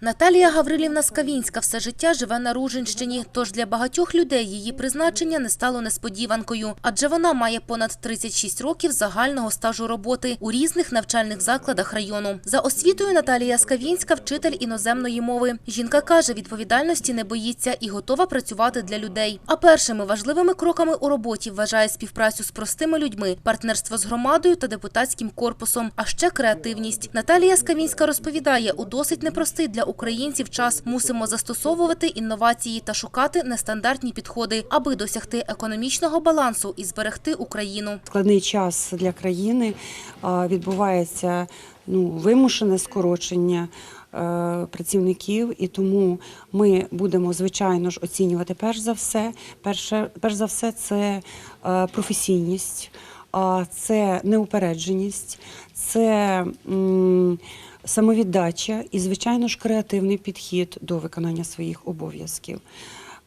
Наталія Гаврилівна Скавінська все життя живе на Ружинщині, тож для багатьох людей її призначення не стало несподіванкою, адже вона має понад 36 років загального стажу роботи у різних навчальних закладах району. За освітою Наталія Скавінська – вчитель іноземної мови. Жінка каже, відповідальності не боїться і готова працювати для людей. А першими важливими кроками у роботі вважає співпрацю з простими людьми, партнерство з громадою та депутатським корпусом, а ще креативність. Наталія Скавінська розповідає, у досить непростий для українців час мусимо застосовувати інновації та шукати нестандартні підходи, аби досягти економічного балансу і зберегти Україну. складний час для країни відбувається ну, вимушене скорочення е, працівників, і тому ми будемо звичайно ж оцінювати перш за все. Перше, перш за все, це е, професійність, це неупередженість, це самовіддача і, звичайно ж, креативний підхід до виконання своїх обов'язків.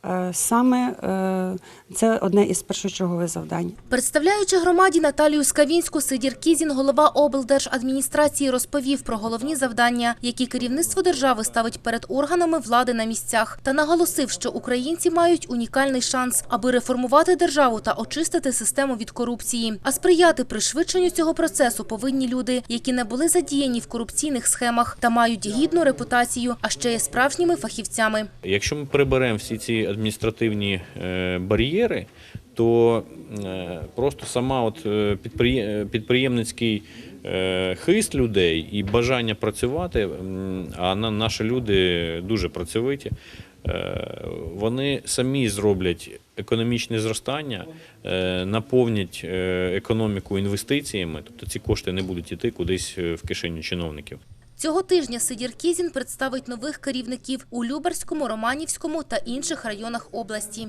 Е, Саме е, це одне із першочергових завдань. Представляючи громаді Наталію Скавінську, Сидір Кізін, голова облдержадміністрації, розповів про головні завдання, які керівництво держави ставить перед органами влади на місцях, та наголосив, що українці мають унікальний шанс, аби реформувати державу та очистити систему від корупції. А сприяти пришвидшенню цього процесу повинні люди, які не були задіяні в корупційних схемах та мають гідну репутацію, а ще є справжніми фахівцями. Якщо ми приберемо всі ці адміністративні е, бар'єри, то е, просто сама от е, підприємницький хист людей і бажання працювати, а на- наші люди дуже працьовиті. Вони самі зроблять економічне зростання, наповнять економіку інвестиціями, тобто ці кошти не будуть йти кудись в кишеню чиновників. Цього тижня Сидір Кізін представить нових керівників у Любарському, Романівському та інших районах області.